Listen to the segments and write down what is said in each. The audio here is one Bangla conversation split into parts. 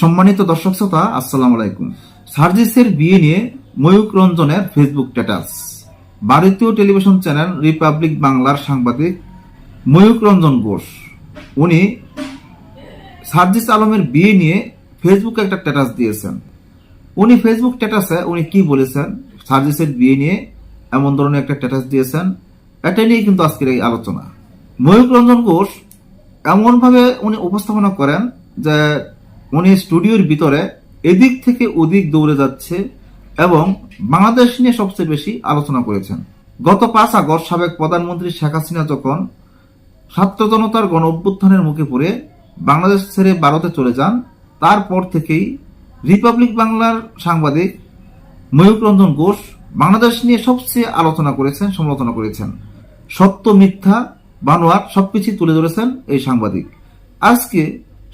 সম্মানিত দর্শক শ্রোতা, আসসালাম আলাইকুম। সার্জিসের বিয়ে নিয়ে ময়ূক রঞ্জনের ফেসবুক স্ট্যাটাস। ভারতীয় টেলিভিশন চ্যানেল রিপাবলিক বাংলার সাংবাদিক ময়ূক রঞ্জন ঘোষ। উনি সার্জিস আলমের বিয়ে নিয়ে ফেসবুকে একটা স্ট্যাটাস দিয়েছেন। উনি ফেসবুক স্ট্যাটাসে উনি কি বলেছেন? সার্জিসের বিয়ে নিয়ে এমন ধরনের একটা স্ট্যাটাস দিয়েছেন। এটা নিয়ে কিন্তু আজকের এই আলোচনা। ময়ূক রঞ্জন ঘোষ এমনভাবে উনি উপস্থাপনা করেন যে উনি স্টুডিওর ভিতরে এদিক থেকে ওদিক দৌড়ে যাচ্ছে এবং বাংলাদেশ নিয়ে সবচেয়ে বেশি আলোচনা করেছেন। গত পাঁচ আগস্ট সাবেক প্রধানমন্ত্রী শেখ হাসিনা যখন ছাত্র জনতার গণ অভ্যুত্থানের মুখে পড়ে বাংলাদেশ ছেড়ে ভারতে চলে যান, তারপর থেকেই রিপাবলিক বাংলার সাংবাদিক ময়ূক রঞ্জন ঘোষ বাংলাদেশ নিয়ে সবচেয়ে আলোচনা করেছেন, সমালোচনা করেছেন। সত্য, মিথ্যা বানোয়ার সবকিছু তুলে ধরেছেন এই সাংবাদিক। আজকে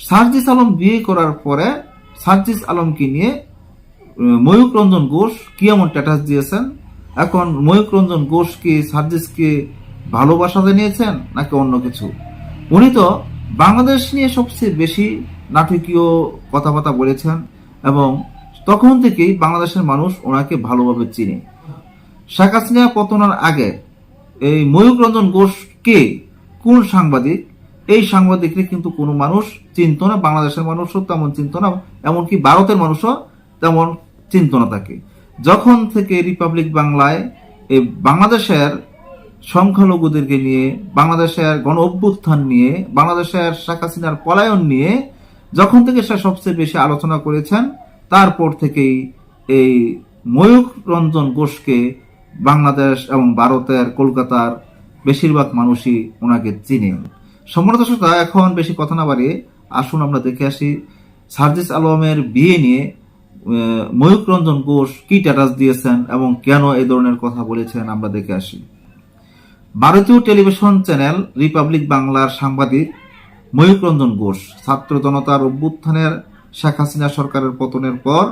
সার্জিস আলম বিয়ে করার পরে সার্জিস আলমকে নিয়ে ময়ূক রঞ্জন ঘোষ কি এমন স্ট্যাটাস দিয়েছেন। এখন ময়ূক রঞ্জন ঘোষ কি সার্জিসকে ভালোবাসা জানিয়েছেন নাকি অন্য কিছু? উনি তো বাংলাদেশ নিয়ে সবচেয়ে বেশি নাটকীয় কথাবার্তা বলেছেন এবং তখন থেকেই বাংলাদেশের মানুষ ওনাকে ভালোভাবে চিনে। শেখ হাসিনা পতনের আগে এই ময়ূক রঞ্জন ঘোষ কে কোন সাংবাদিক এই সাংবাদিককে কিন্তু কোনো মানুষ চিনত না, বাংলাদেশের মানুষও তেমন চিনত না, এমনকি ভারতের মানুষও তেমন চিনত না তাকে। যখন থেকে রিপাবলিক বাংলায় এই বাংলাদেশের সংখ্যালঘুদেরকে নিয়ে, বাংলাদেশের গণ অভ্যুত্থান নিয়ে, বাংলাদেশের শেখ হাসিনার পলায়ন নিয়ে, যখন থেকে সে সবচেয়ে বেশি আলোচনা করেছেন, তারপর থেকেই এই ময়ূক রঞ্জন ঘোষকে বাংলাদেশ এবং ভারতের কলকাতার বেশিরভাগ মানুষই ওনাকে চিনে সম্মানিত শ্রোতা, এখন বেশি কথা না বাড়িয়ে আসুন আমরা দেখে আসি সার্জিস আলমের বিয়ে নিয়ে ময়ূক রঞ্জন ঘোষ কি স্ট্যাটাস দিয়েছেন এবং কেন এই ধরনের কথা বলেছেন আমরা দেখে আসি। ভারতীয় টেলিভিশন চ্যানেল রিপাবলিক বাংলার সাংবাদিক ময়ূক রঞ্জন ঘোষ ছাত্র জনতার অভ্যুত্থানের শেখ হাসিনা সরকারের পতনের পর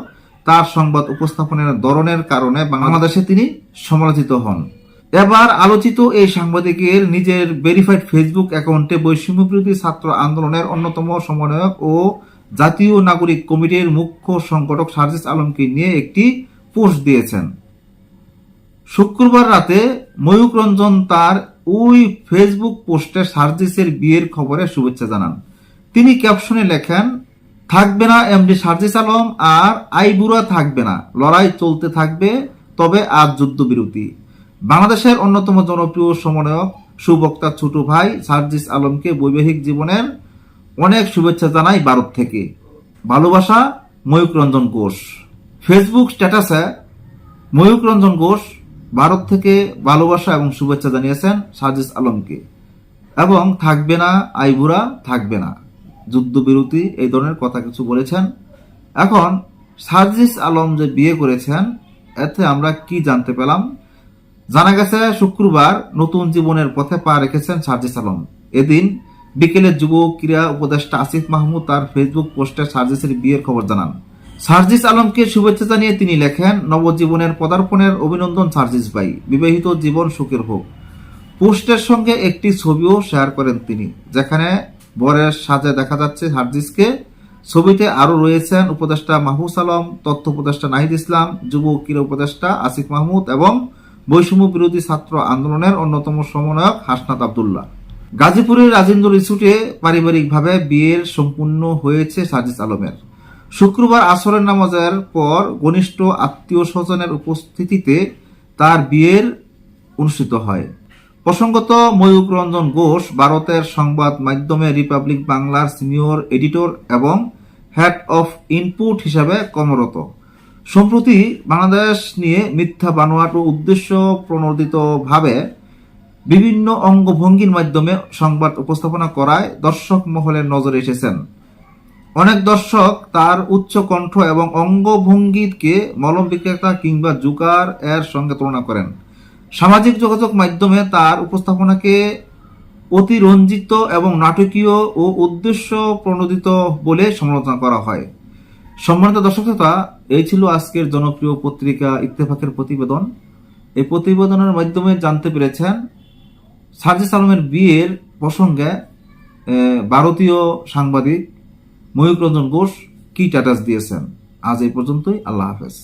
তার সংবাদ উপস্থাপনের ধরনের কারণে বাংলাদেশে তিনি সমালোচিত হন। এবার আলোচিত এই সাংবাদিকের নিজের ভেরিফাইড ফেসবুক অ্যাকাউন্টে বৈষম্য বিরোধী ছাত্র আন্দোলনের অন্যতম সমন্বয়ক ও জাতীয় নাগরিক কমিটির মুখ্য সংগঠক সার্জিস আলমকে নিয়ে একটি পোস্ট দিয়েছেন। শুক্রবার রাতে ময়ূক রঞ্জন তার ওই ফেসবুক পোস্টে সার্জিসের বিয়ের খবরে শুভেচ্ছা জানান। তিনি ক্যাপশনে লেখেন, থাকবে না এমডি সার্জিস আলম আর আইবুরা থাকবে না। লড়াই চলতে থাকবে, তবে আজ যুদ্ধবিরতি। বাংলাদেশের অন্যতম জনপ্রিয় সমন্বয়ক, সুবক্তা ছোট ভাই সার্জিস আলমকে বৈবাহিক জীবনের অনেক শুভেচ্ছা জানাই ভারত থেকে। ভালোবাসা, ময়ূক রঞ্জন ঘোষ। ফেসবুক স্ট্যাটাসে ময়ূক রঞ্জন ঘোষ ভারত থেকে ভালোবাসা এবং শুভেচ্ছা জানিয়েছেন সাজিস আলমকে। এবং থাকবে না আইবুড়া থাকবে না। যুদ্ধবিরতি, এই ধরনের কথা কিছু বলেছেন। এখন সার্জিস আলম যে বিয়ে করেছেন, এতে আমরা কি জানতে পেলাম? জানা গেছে, শুক্রবার নতুন জীবনের পথে পা রেখেছেন সার্জিস আলম এদিন বিকেলে যুব ক্রীড়া উপদেষ্টা আসিফ মাহমুদ তার ফেসবুক পোস্টে সার্জিসের বিয়ের খবর জানান। সার্জিস আলমকে শুভেচ্ছা জানিয়ে তিনি লেখেন, নবজীবনের পদার্পণের অভিনন্দন সার্জিস ভাই। বিবাহিত জীবন সুখের হোক পোস্টের সঙ্গে একটি ছবিও শেয়ার করেন তিনি, যেখানে বরের সাজে দেখা যাচ্ছে সার্জিসকে। ছবিতে আরও রয়েছেন উপদেষ্টা মাহফুজ আলম তথ্য উপদেষ্টা নাহিদ ইসলাম, যুব ক্রীড়া উপদেষ্টা আসিফ মাহমুদ এবং বৈষম্য বিরোধী ছাত্র আন্দোলনের অন্যতম সমন্বয়ক হাসনাত আবদুল্লাহ। গাজীপুরের রাজেন্দ্র রিসুটে পারিবারিকভাবে বিয়ের সম্পূর্ণ হয়েছে সার্জিস আলমের। শুক্রবার আসরের নামাজের পর ঘনিষ্ঠ আত্মীয় স্বজনের উপস্থিতিতে তার বিয়ের অনুষ্ঠিত হয়। প্রসঙ্গত ময়ূক রঞ্জন ঘোষ ভারতের সংবাদ মাধ্যমে রিপাবলিক বাংলার সিনিয়র এডিটর এবং হেড অফ ইনপুট হিসাবে কর্মরত। সম্প্রতি বাংলাদেশ নিয়ে মিথ্যা বানোয়াট ও উদ্দেশ্য প্রণোদিতভাবে বিভিন্ন অঙ্গভঙ্গির মাধ্যমে সংবাদ উপস্থাপনা করায় দর্শক মহলের নজরে এসেছেন। অনেক দর্শক তার উচ্চ কণ্ঠ এবং অঙ্গভঙ্গিকে মলম বিক্রেতা কিংবা জুকার এর সঙ্গে তুলনা করেন। সামাজিক যোগাযোগ মাধ্যমে তার উপস্থাপনাকে অতিরঞ্জিত এবং নাটকীয় ও উদ্দেশ্য প্রণোদিত বলে সমালোচনা করা হয়। সম্মানিত দর্শক শ্রোতা, এই ছিল আজকের জনপ্রিয় পত্রিকা ইত্তেফাকের প্রতিবেদন। এই প্রতিবেদনের মাধ্যমে জানতে পেরেছেন সার্জিস আলমের বিয়ের প্রসঙ্গে ভারতীয় সাংবাদিক ময়ূক রঞ্জন ঘোষ কি স্ট্যাটাস দিয়েছেন। আজ এই পর্যন্তই, আল্লাহ হাফেজ।